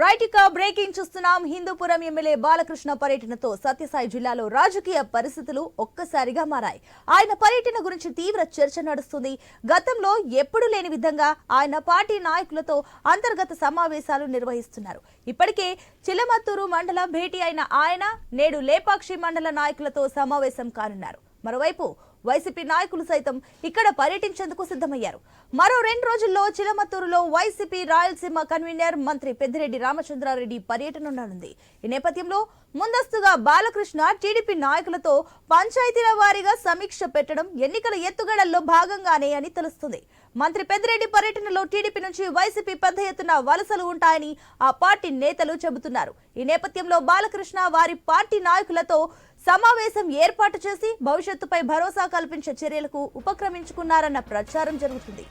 Right ఇక breaking చూస్తున్నాం. Hindupuram MLA Balakrishna పర్యటనతో సత్యసాయి జిల్లాలో రాజకీయ పరిస్థితులు ఒక్కసారిగా మారాయి. ఆయన పర్యటన గురించి తీవ్ర చర్చ నడుస్తుంది. గతంలో ఎప్పుడూ లేని విధంగా ఆయన పార్టీ నాయకులతో అంతర్గత సమావేశాలు నిర్వహిస్తున్నారు. ఇప్పటికే చిలమత్తూరు మండలం భేటీ అయిన ఆయన నేడు లేపాక్షి మండల నాయకులతో సమావేశం కానున్నారు. మరోవైపు వైసీపీ నాయకులు సైతం ఇక్కడ పర్యటించేందుకు సిద్ధమయ్యారు. మరో రెండు రోజుల్లో చిలమత్తూరులో వైసీపీ రాయలసీమ కన్వీనర్ మంత్రి పెద్దిరెడ్డి రామచంద్రారెడ్డి పర్యటన ఉండనుంది ఈ నేపథ్యంలో ముందస్తుగా బాలకృష్ణ టీడీపీ నాయకులతో పంచాయతీల వారీగా సమీక్ష పెట్టడం ఎన్నికల ఎత్తుగడల్లో భాగంగానే అని తెలుస్తుంది. మంత్రి పెద్దిరెడ్డి పర్యటనలో టీడీపీ నుంచి వైసీపీ పెద్ద ఎత్తున వలసలు ఉంటాయని ఆ పార్టీ నేతలు చెబుతున్నారు. ఈ నేపథ్యంలో బాలకృష్ణ వారి పార్టీ నాయకులతో సమావేశం ఏర్పాటు చేసి భవిష్యత్తుపై భరోసా కల్పించే చర్యలకు ఉపక్రమించుకున్నారన్న ప్రచారం జరుగుతుంది.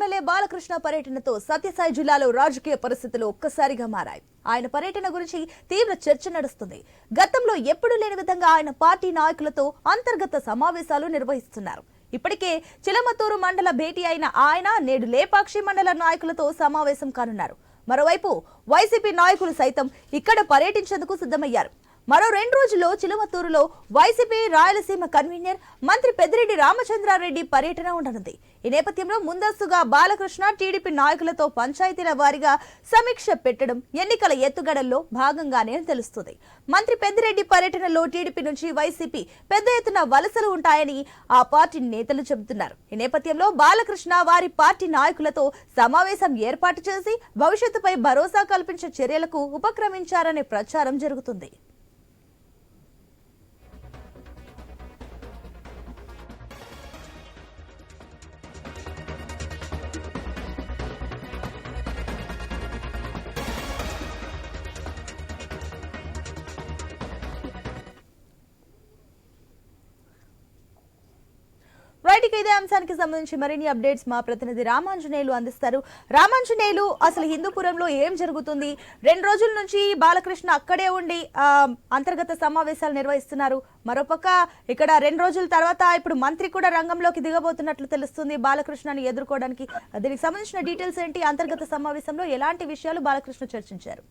ఎమ్మెల్యే బాలకృష్ణ పర్యటనతో సత్యసాయి జిల్లాలో రాజకీయ పరిస్థితులు ఒక్కసారిగా మారాయి. ఆయన పర్యటన గురించి తీవ్ర చర్చ నడుస్తుంది. గతంలో ఎప్పుడూ లేని విధంగా ఆయన పార్టీ నాయకులతో అంతర్గత సమావేశాలు నిర్వహిస్తున్నారు. ఇప్పటికే చిలమతూరు మండల భేటీ అయిన ఆయన నేడు లేపాక్షి మండల నాయకులతో సమావేశం కానున్నారు. మరోవైపు వైసీపీ నాయకులు సైతం ఇక్కడ పర్యటించేందుకు సిద్ధమయ్యారు. మరో రెండు రోజుల్లో చిలుమత్తూరులో వైసీపీ రాయలసీమ కన్వీనర్ మంత్రి పెద్దిరెడ్డి రామచంద్రారెడ్డి పర్యటన ఉండనుంది. ఈ నేపథ్యంలో ముందస్తుగా బాలకృష్ణ టీడీపీ నాయకులతో పంచాయతీల వారీగా సమీక్ష పెట్టడం ఎన్నికల ఎత్తుగడల్లో భాగంగానే తెలుస్తుంది. మంత్రి పెద్దిరెడ్డి పర్యటనలో టీడీపీ నుంచి వైసీపీ పెద్ద ఎత్తున వలసలు ఉంటాయని ఆ పార్టీ నేతలు చెబుతున్నారు. ఈ నేపథ్యంలో బాలకృష్ణ వారి పార్టీ నాయకులతో సమావేశం ఏర్పాటు చేసి భవిష్యత్తుపై భరోసా కల్పించే చర్యలకు ఉపక్రమించారనే ప్రచారం జరుగుతుంది. ఇక ఇదే అంశానికి సంబంధించి మరిన్ని అప్డేట్స్ మా ప్రతినిధి రామాంజనేయులు అందిస్తారు. రామాంజనేయులు అసలు హిందూపురంలో ఏం జరుగుతుంది? రెండు రోజుల నుంచి బాలకృష్ణ అక్కడే ఉండి అంతర్గత సమావేశాలు నిర్వహిస్తున్నారు. మరోపక్క ఇక్కడ రెండు రోజుల తర్వాత ఇప్పుడు మంత్రి కూడా రంగంలోకి దిగబోతున్నట్లు తెలుస్తుంది బాలకృష్ణని ఎదుర్కోవడానికి. దీనికి సంబంధించిన డీటెయిల్స్ ఏంటి? అంతర్గత సమావేశంలో ఎలాంటి విషయాలు బాలకృష్ణ చర్చించారు?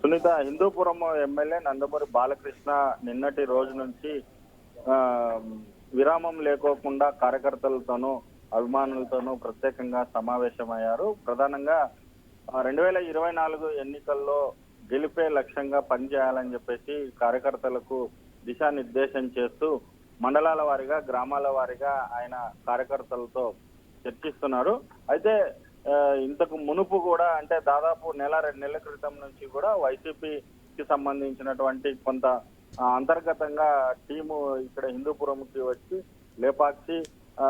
సునీత హిందూపురం ఎమ్మెల్యే నందమూరి బాలకృష్ణ నిన్నటి రోజు నుంచి విరామం లేకోకుండా కార్యకర్తలతోనూ అభిమానులతోనూ ప్రత్యేకంగా సమావేశమయ్యారు. ప్రధానంగా రెండు వేల ఇరవై నాలుగు ఎన్నికల్లో గెలిపే లక్ష్యంగా పనిచేయాలని చెప్పేసి కార్యకర్తలకు దిశానిర్దేశం చేస్తూ మండలాల వారీగా గ్రామాల వారీగా ఆయన కార్యకర్తలతో చర్చిస్తున్నారు. అయితే ఇంతకు మునుపు కూడా అంటే దాదాపు నెల రెండు నెలల క్రితం నుంచి కూడా వైసీపీకి సంబంధించినటువంటి కొంత అంతర్గతంగా టీము ఇక్కడ హిందూపురంకి వచ్చి లేపాక్షి ఆ,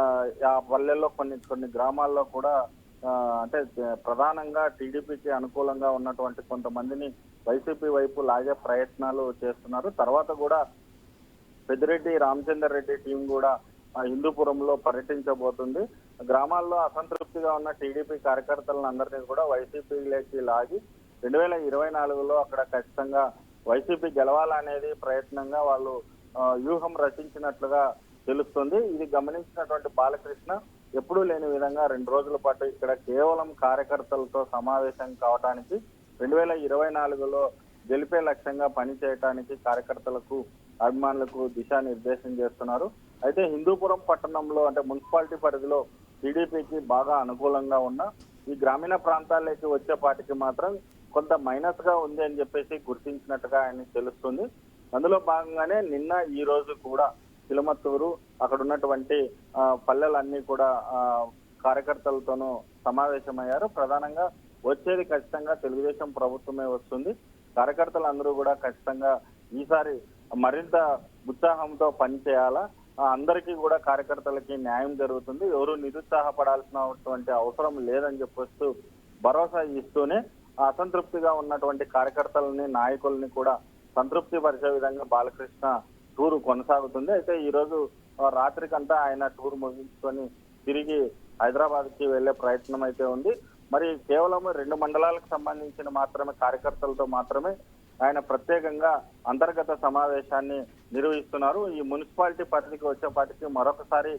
పల్లెల్లో కొన్ని కొన్ని గ్రామాల్లో కూడా అంటే ప్రధానంగా టీడీపీకి అనుకూలంగా ఉన్నటువంటి కొంతమందిని వైసీపీ వైపు లాగే ప్రయత్నాలు చేస్తున్నారు. తర్వాత కూడా పెద్దిరెడ్డి రామచందర్ రెడ్డి టీం కూడా హిందూపురంలో పర్యటించబోతుంది. గ్రామాల్లో అసంతృప్తిగా ఉన్న టీడీపీ కార్యకర్తలను అందరినీ కూడా వైసీపీలోకి లాగి రెండు వేల ఇరవై నాలుగులో అక్కడ ఖచ్చితంగా వైసీపీ గెలవాలనేది ప్రయత్నంగా వాళ్ళు వ్యూహం రచించినట్లుగా తెలుస్తుంది. ఇది గమనించినటువంటి బాలకృష్ణ ఎప్పుడూ లేని విధంగా రెండు రోజుల పాటు ఇక్కడ కేవలం కార్యకర్తలతో సమావేశం కావడానికి రెండు వేల ఇరవై నాలుగులో గెలిపే లక్ష్యంగా పనిచేయటానికి కార్యకర్తలకు అభిమానులకు దిశానిర్దేశం చేస్తున్నారు. అయితే హిందూపురం పట్టణంలో అంటే మున్సిపాలిటీ పరిధిలో టీడీపీకి బాగా అనుకూలంగా ఉన్న ఈ గ్రామీణ ప్రాంతాల్లోకి వచ్చేపాటికి మాత్రం కొంత మైనస్గా ఉంది అని చెప్పేసి గుర్తించినట్టుగా ఆయన తెలుస్తుంది. అందులో భాగంగానే నిన్న ఈ రోజు కూడా చిలమత్తూరు అక్కడ ఉన్నటువంటి పల్లెలన్నీ కూడా కార్యకర్తలతోనూ సమావేశమయ్యారు. ప్రధానంగా వచ్చేది ఖచ్చితంగా తెలుగుదేశం ప్రభుత్వమే వస్తుంది. కార్యకర్తలు అందరూ కూడా ఖచ్చితంగా ఈసారి మరింత ఉత్సాహంతో పనిచేయాలా? అందరికీ కూడా కార్యకర్తలకి న్యాయం జరుగుతుంది. ఎవరు నిరుత్సాహపడాల్సినటువంటి అవసరం లేదని చెప్పొస్తూ భరోసా ఇస్తూనే అసంతృప్తిగా ఉన్నటువంటి కార్యకర్తలని నాయకుల్ని కూడా సంతృప్తి పరిచే విధంగా బాలకృష్ణ టూర్ కొనసాగుతుంది. అయితే ఈ రోజు రాత్రికంతా ఆయన టూర్ ముగించుకొని తిరిగి హైదరాబాద్కి వెళ్ళే ప్రయత్నం అయితే ఉంది. మరి కేవలం రెండు మండలాలకు సంబంధించిన మాత్రమే కార్యకర్తలతో మాత్రమే ఆయన ప్రత్యేకంగా అంతర్గత సమావేశాన్ని నిర్వహిస్తున్నారు. ఈ మున్సిపాలిటీ పరిధికి వచ్చేపాటికి మరొకసారి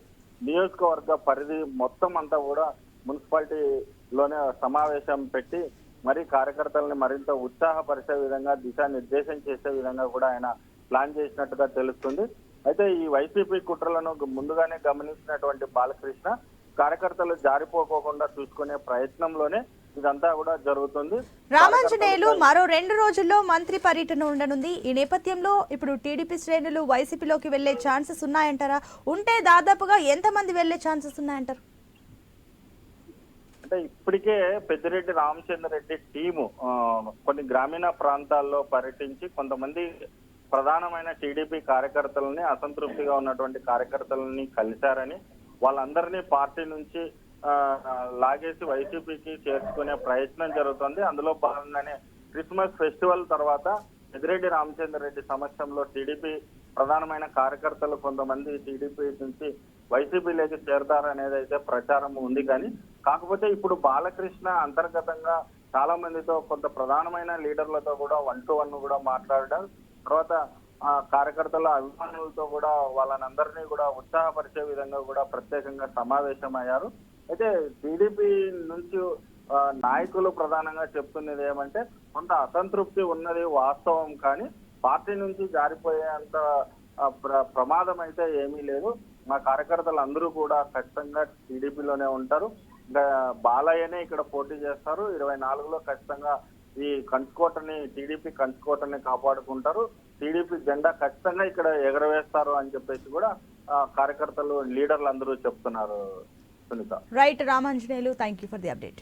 నియోజకవర్గ పరిధి మొత్తం అంతా కూడా మున్సిపాలిటీలోనే సమావేశం పెట్టి మరి కార్యకర్తలని మరింత ఉత్సాహపరిచే విధంగా దిశానిర్దేశం చేసే విధంగా కూడా ఆయన ప్లాన్ చేసినట్టుగా తెలుస్తుంది. అయితే ఈ వైసీపీ కుట్రలను ముందుగానే గమనించినటువంటి బాలకృష్ణ కార్యకర్తలు జారిపోకోకుండా చూసుకునే ప్రయత్నంలోనే ఇదంతా కూడా జరుగుతుంది. రామాంజనేయులు మరో రెండు రోజుల్లో మంత్రి పర్యటన ఉండనుంది. ఈ నేపథ్యంలో ఇప్పుడు టీడీపీ శ్రేణులు వైసీపీలోకి వెళ్ళే ఛాన్సెస్ ఉన్నాయంటారా? ఉంటే దాదాపుగా ఎంతమంది వెళ్ళే ఛాన్సెస్ ఉన్నాయంటారు? అంటే ఇప్పటికే పెద్దిరెడ్డి రామచంద్రరెడ్డి టీము కొన్ని గ్రామీణ ప్రాంతాల్లో పర్యటించి కొంతమంది ప్రధానమైన టీడీపీ కార్యకర్తలని అసంతృప్తిగా ఉన్నటువంటి కార్యకర్తలని కలిశారని వాళ్ళందరినీ పార్టీ నుంచి లాగేసి వైసీపీకి చేర్చుకునే ప్రయత్నం జరుగుతుంది. అందులో భాగంగానే క్రిస్మస్ ఫెస్టివల్ తర్వాత పెద్దిరెడ్డి రామచంద్రరెడ్డి సమక్షంలో టీడీపీ ప్రధానమైన కార్యకర్తలు కొంతమంది టీడీపీ నుంచి వైసీపీలోకి చేరతారనేది అయితే ప్రచారం ఉంది కానీ కాకపోతే ఇప్పుడు బాలకృష్ణ అంతర్గతంగా చాలా మందితో కొంత ప్రధానమైన లీడర్లతో కూడా వన్ టు వన్ కూడా మాట్లాడడం తర్వాత ఆ కార్యకర్తల అభిమానులతో కూడా వాళ్ళనందరినీ కూడా ఉత్సాహపరిచే విధంగా కూడా ప్రత్యేకంగా సమావేశమయ్యారు. అయితే టీడీపీ నుంచి నాయకులు ప్రధానంగా చెప్తున్నది ఏమంటే కొంత అసంతృప్తి ఉన్నది వాస్తవం కానీ పార్టీ నుంచి జారిపోయేంత ప్ర- ప్రమాదం అయితే ఏమీ లేదు. మా కార్యకర్తలు అందరూ కూడా ఖచ్చితంగా టీడీపీలోనే ఉంటారు. ఇంకా బాలయ్యనే ఇక్కడ పోటీ చేస్తారు. ఇరవై నాలుగులో ఖచ్చితంగా ఈ కంచుకోటని టీడీపీ కంచుకోటని కాపాడుకుంటారు. టీడీపీ జెండా ఖచ్చితంగా ఇక్కడ ఎగరవేస్తారు అని చెప్పేసి కూడా కార్యకర్తలు లీడర్లు అందరూ చెప్తున్నారు Sunitha. Right Ramanjaneyulu thank you for the update